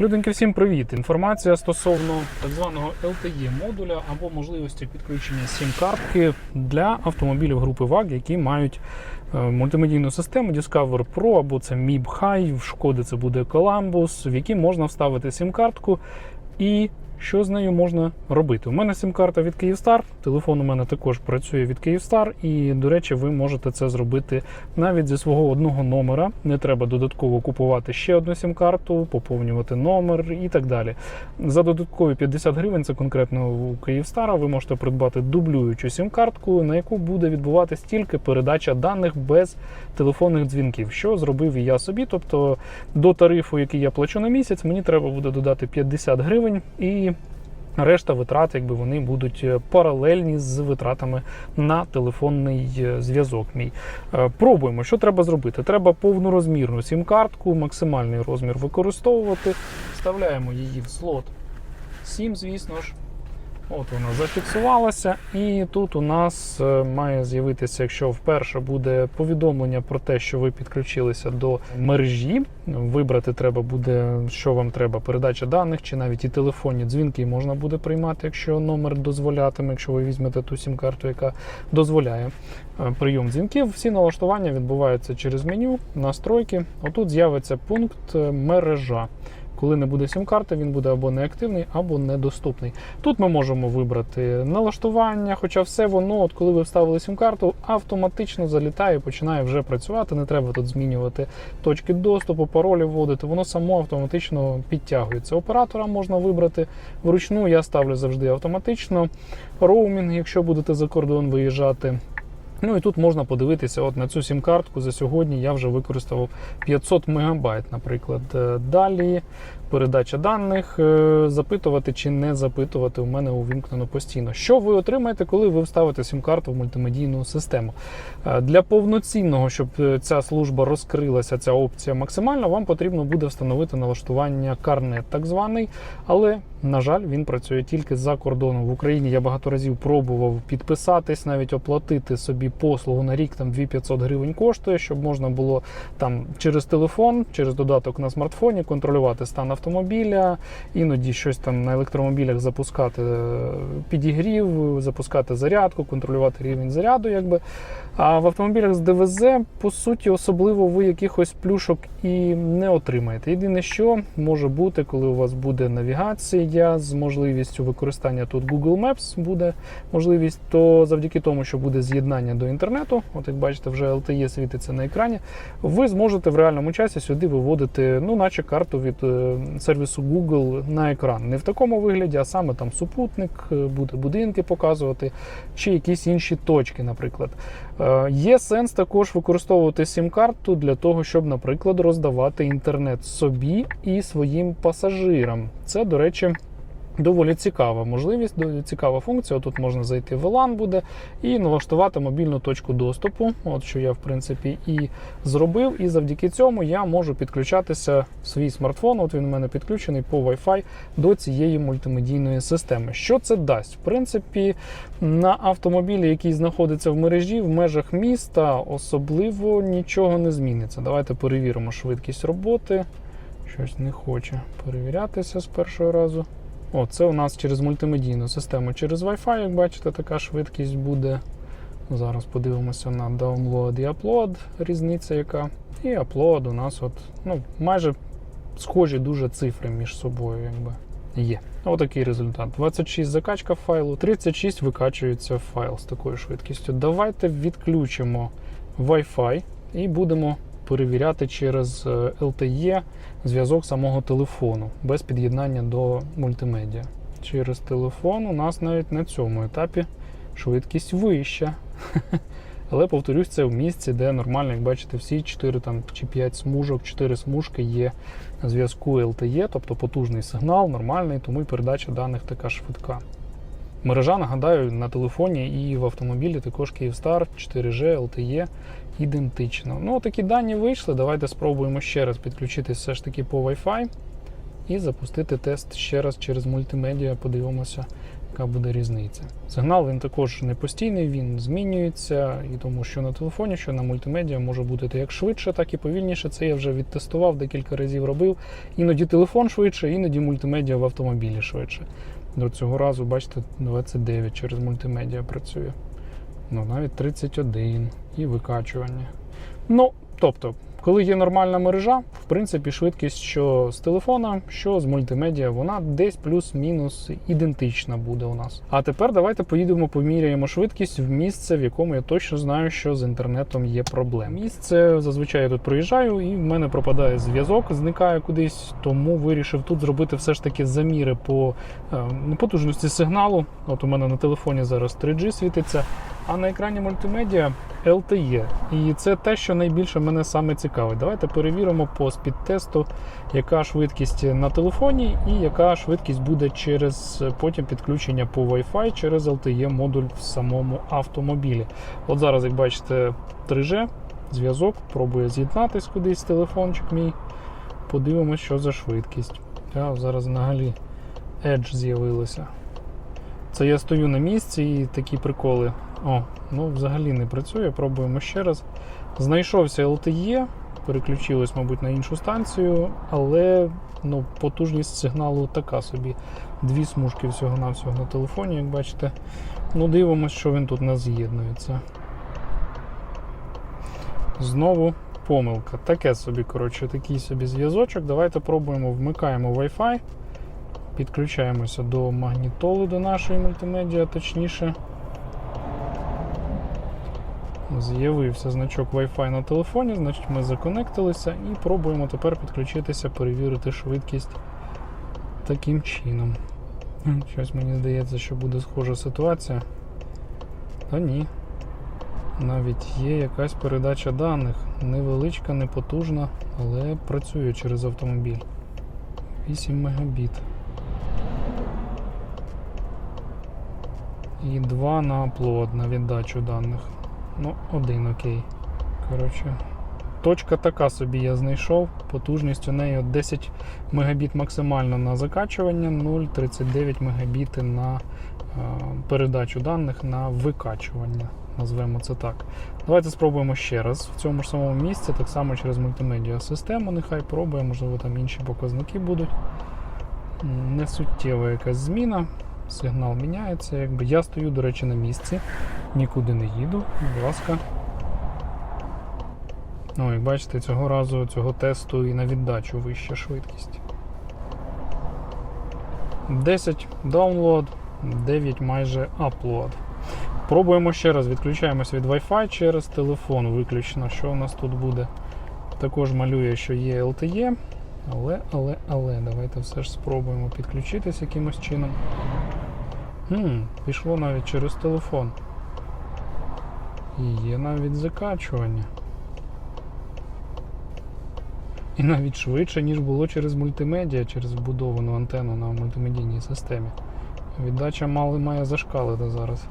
Люденьки, всім привіт! Інформація стосовно так званого LTE модуля або можливості підключення сім-картки для автомобілів групи VAG, які мають е, мультимедійну систему Discover Pro або це MIB High, в Шкоди це буде Columbus, в якій можна вставити сім-картку і що з нею можна робити? У мене сім-карта від Kyivstar, телефон у мене також працює від Kyivstar, і, до речі, ви можете це зробити навіть зі свого одного номера. Не треба додатково купувати ще одну сім-карту, поповнювати номер і так далі. За додаткові 50 гривень, це конкретно у Kyivstar, ви можете придбати дублюючу сім-картку, на яку буде відбуватись тільки передача даних без телефонних дзвінків, що зробив і я собі. Тобто до тарифу, який я плачу на місяць, мені треба буде додати 50 гривень і. Решта витрат, якби вони будуть е, паралельні з витратами на телефонний е, зв'язок. Мій Е, пробуємо, що треба зробити. Треба повнорозмірну сім-картку, максимальний розмір використовувати. Вставляємо її в слот 7, звісно ж. От вона зафіксувалася, і тут у нас е, має з'явитися, якщо вперше буде повідомлення про те, що ви підключилися до мережі. Вибрати треба буде, що вам треба, передача даних, чи навіть і телефонні дзвінки можна буде приймати, якщо номер дозволятиме, якщо ви візьмете ту сім-карту, яка дозволяє е, прийом дзвінків. Всі налаштування відбуваються через меню, настройки. Отут з'явиться пункт е, мережа. Коли не буде сім-карти, він буде або неактивний, або недоступний. Тут ми можемо вибрати налаштування, хоча все воно, от коли ви вставили сім-карту, автоматично залітає і починає вже працювати. Не треба тут змінювати точки доступу, паролі вводити. Воно само автоматично підтягується. Оператора можна вибрати вручну. Я ставлю завжди автоматично. Роумінг, якщо будете за кордон виїжджати. Ну і тут можна подивитися, от на цю сім-картку за сьогодні я вже використав 500 мегабайт, наприклад. Е, Далі передача даних, е, запитувати чи не запитувати у мене увімкнено постійно. Що ви отримаєте, коли ви вставите сім-карту в мультимедійну систему? Е, Для повноцінного, щоб ця служба розкрилася, ця опція максимально, вам потрібно буде встановити налаштування карнет, так званий, але на жаль, він працює тільки за кордоном. В Україні я багато разів пробував підписатись, навіть оплатити собі послугу на рік, там 2500 гривень коштує, щоб можна було там через телефон, через додаток на смартфоні контролювати стан автомобіля, іноді щось там на електромобілях запускати е, підігрів, запускати зарядку, контролювати рівень заряду, якби. А в автомобілях з ДВЗ, по суті, особливо ви якихось плюшок і не отримаєте. Єдине, що може бути, коли у вас буде навігація з можливістю використання тут Google Maps буде можливість, то завдяки тому, що буде з'єднання до інтернету, от як бачите, вже LTE світиться на екрані, ви зможете в реальному часі сюди виводити, ну, наче карту від е, сервісу Google на екран. Не в такому вигляді, а саме там супутник, е, буде будинки показувати, чи якісь інші точки, наприклад. Е, Є сенс також використовувати сім-карту для того, щоб, наприклад, роздавати інтернет собі і своїм пасажирам. Це, до речі, доволі цікава можливість, доволі цікава функція. Тут можна зайти в LAN буде і налаштувати мобільну точку доступу. От що я в принципі і зробив. І завдяки цьому я можу підключатися в свій смартфон. От він у мене підключений по Wi-Fi до цієї мультимедійної системи. Що це дасть? В принципі, на автомобілі, який знаходиться в мережі в межах міста, особливо нічого не зміниться. Давайте перевіримо швидкість роботи. Щось не хоче перевірятися з першого разу. О, це у нас через мультимедійну систему. Через Wi-Fi, як бачите, така швидкість буде. Зараз подивимося на download і upload, різниця яка. І upload у нас от, ну, майже схожі дуже цифри між собою, якби є. Отакий результат. 26 закачка файлу, 36 викачується файл з такою швидкістю. Давайте відключимо Wi-Fi і будемо перевіряти через е, LTE зв'язок самого телефону без під'єднання до мультимедіа. Через телефон у нас навіть на цьому етапі швидкість вища. Але повторюсь, це в місці, де нормально, як бачите, всі 4 там, чи 5 смужок, 4 смужки є на зв'язку LTE, тобто потужний сигнал, нормальний, тому і передача даних така швидка. Мережа, нагадаю, на телефоні і в автомобілі також Kyivstar 4G, LTE ідентично. Ну, такі дані вийшли. Давайте спробуємо ще раз підключитись все ж таки по Wi-Fi і запустити тест ще раз через мультимедіа. Подивимося, яка буде різниця. Сигнал він також не постійний, він змінюється, і тому що на телефоні, що на мультимедіа може бути як швидше, так і повільніше. Це я вже відтестував, декілька разів робив. Іноді телефон швидше, іноді мультимедіа в автомобілі швидше. До цього разу, бачите, 29 через мультимедіа працює. Ну, навіть 31 і викачування. Ну, тобто, коли є нормальна мережа, принципі, швидкість що з телефона, що з мультимедіа, вона десь плюс-мінус ідентична буде у нас. А тепер давайте поїдемо, поміряємо швидкість в місце, в якому я точно знаю, що з інтернетом є проблеми. Місце зазвичай я тут проїжджаю, і в мене пропадає зв'язок, зникає кудись, тому вирішив тут зробити все ж таки заміри по е, потужності сигналу. От у мене на телефоні зараз 3G світиться. А на екрані мультимедіа LTE. І це те, що найбільше мене саме цікавить. Давайте перевіримо по спідтесту, яка швидкість на телефоні і яка швидкість буде через потім підключення по Wi-Fi через LTE модуль в самому автомобілі. От зараз, як бачите, 3G, зв'язок, пробує з'єднатись кудись телефончик мій. Подивимось, що за швидкість. Я зараз взагалі Edge з'явилося. Це я стою на місці і такі приколи. О, ну взагалі не працює. Пробуємо ще раз. Знайшовся LTE, переключилось, мабуть, на іншу станцію, але ну, потужність сигналу така собі. Дві смужки всього-навсього на телефоні, як бачите. Ну, дивимось, що він тут не з'єднується. Знову помилка. Таке собі, коротше, такий собі зв'язочок. Давайте пробуємо, вмикаємо Wi-Fi. Підключаємося до магнітоли до нашої мультимедіа, точніше. З'явився значок Wi-Fi на телефоні, значить ми законектилися і пробуємо тепер підключитися, перевірити швидкість таким чином. Щось мені здається, що буде схожа ситуація. Та ні. Навіть є якась передача даних. Невеличка, непотужна, але працює через автомобіль. 8 мегабіт. І 2 на upload, на віддачу даних. Ну, один окей. Коротше, точка така собі я знайшов. Потужність у неї 10 мегабіт максимально на закачування, 0,39 мегабіти на е, передачу даних на викачування. Назвемо це так. Давайте спробуємо ще раз в цьому ж самому місці, так само через мультимедіа систему. Нехай пробує, можливо, там інші показники будуть. М, Несуттєва якась зміна. Сигнал міняється. Якби я стою, до речі, на місці, нікуди не їду. Будь ласка. Ну, як бачите, цього разу цього тесту і на віддачу вища швидкість. 10 download, 9 майже upload. Пробуємо ще раз, відключаємось від Wi-Fi через телефон виключно. Що у нас тут буде? Також малює, що є LTE. Але, але, але, давайте все ж спробуємо підключитись якимось чином. Хм, пішло навіть через телефон. І є навіть закачування. І навіть швидше, ніж було через мультимедіа, через вбудовану антенну на мультимедійній системі. Віддача мали має зашкалити зараз.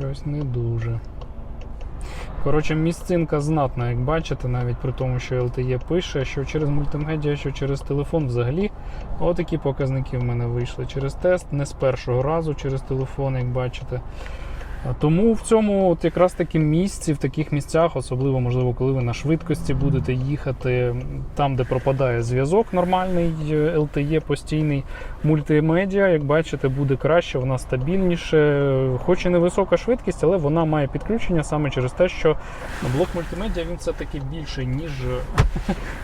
Щось не дуже. Коротше, місцинка знатна, як бачите, навіть при тому, що LTE пише, що через мультимедіа, що через телефон взагалі. Отакі показники в мене вийшли через тест, не з першого разу через телефон, як бачите. Тому в цьому от якраз таки місці, в таких місцях, особливо, можливо, коли ви на швидкості будете їхати там, де пропадає зв'язок нормальний, е, LTE постійний, мультимедіа, як бачите, буде краще, вона стабільніше, хоч і невисока швидкість, але вона має підключення саме через те, що блок мультимедіа він все-таки більший, ніж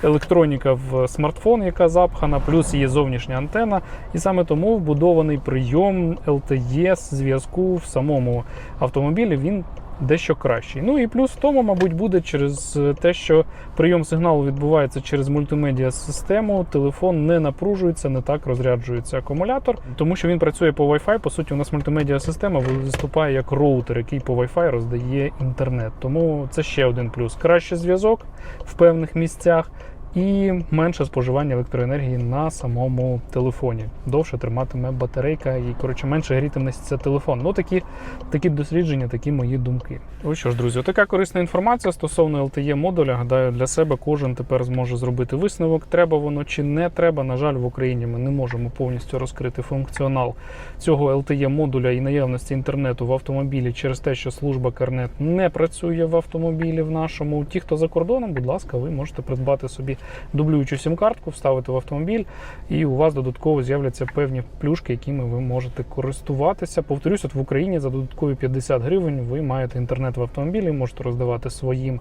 електроніка в смартфон, яка запхана, плюс є зовнішня антена. І саме тому вбудований прийом LTE зв'язку в самому автомобілі він дещо кращий. Ну і плюс в тому, мабуть, буде через те, що прийом сигналу відбувається через мультимедіа систему, телефон не напружується, не так розряджується акумулятор, тому що він працює по Wi-Fi. По суті, у нас мультимедіа система виступає як роутер, який по Wi-Fi роздає інтернет. Тому це ще один плюс. Краще зв'язок в певних місцях. І менше споживання електроенергії на самому телефоні. Довше триматиме батарейка і коротше менше грітиметься телефон. Ну такі, такі дослідження, такі мої думки. Ось що ж, друзі, така корисна інформація стосовно LTE модуля. Гадаю, для себе кожен тепер зможе зробити висновок. Треба воно чи не треба. На жаль, в Україні ми не можемо повністю розкрити функціонал цього LTE модуля і наявності інтернету в автомобілі через те, що служба Кернет не працює в автомобілі в нашому. Ті, хто за кордоном, будь ласка, ви можете придбати собі дублюючу сім-картку, вставити в автомобіль, і у вас додатково з'являться певні плюшки, якими ви можете користуватися. Повторюсь, от в Україні за додаткові 50 гривень ви маєте інтернет в автомобілі, можете роздавати своїм.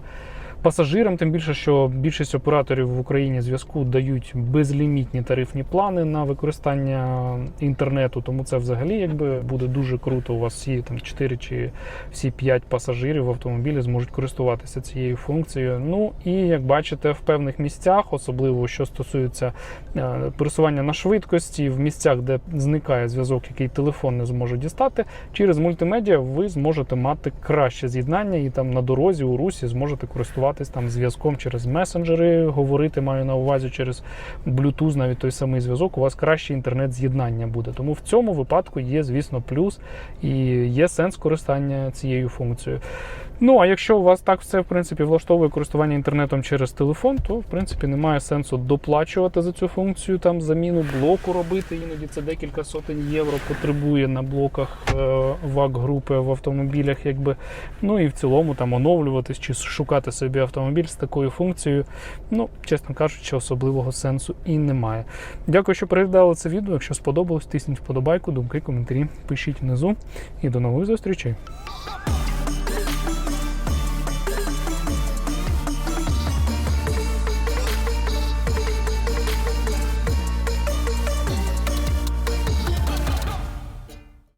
Пасажирам, тим більше, що більшість операторів в Україні зв'язку дають безлімітні тарифні плани на використання інтернету, тому це взагалі якби буде дуже круто. У вас всі там 4 чи всі 5 пасажирів в автомобілі зможуть користуватися цією функцією. Ну і як бачите, в певних місцях, особливо що стосується е, пересування на швидкості, в місцях, де зникає зв'язок, який телефон не зможе дістати, через мультимедіа ви зможете мати краще з'єднання і там на дорозі у русі зможете користуватись там зв'язком через месенджери, говорити маю на увазі через Bluetooth, навіть той самий зв'язок. У вас краще інтернет-з'єднання буде. Тому в цьому випадку є, звісно, плюс і є сенс користання цією функцією. Ну а якщо у вас так все в принципі влаштовує користування інтернетом через телефон, то в принципі немає сенсу доплачувати за цю функцію, там заміну блоку робити. Іноді це декілька сотень євро потребує на блоках ВАК групи в автомобілях, якби ну і в цілому там оновлюватись чи шукати собі автомобіль з такою функцією. Ну, чесно кажучи, особливого сенсу і немає. Дякую, що переглядали це відео. Якщо сподобалось, тисніть вподобайку, думки, коментарі, пишіть внизу і до нових зустрічей.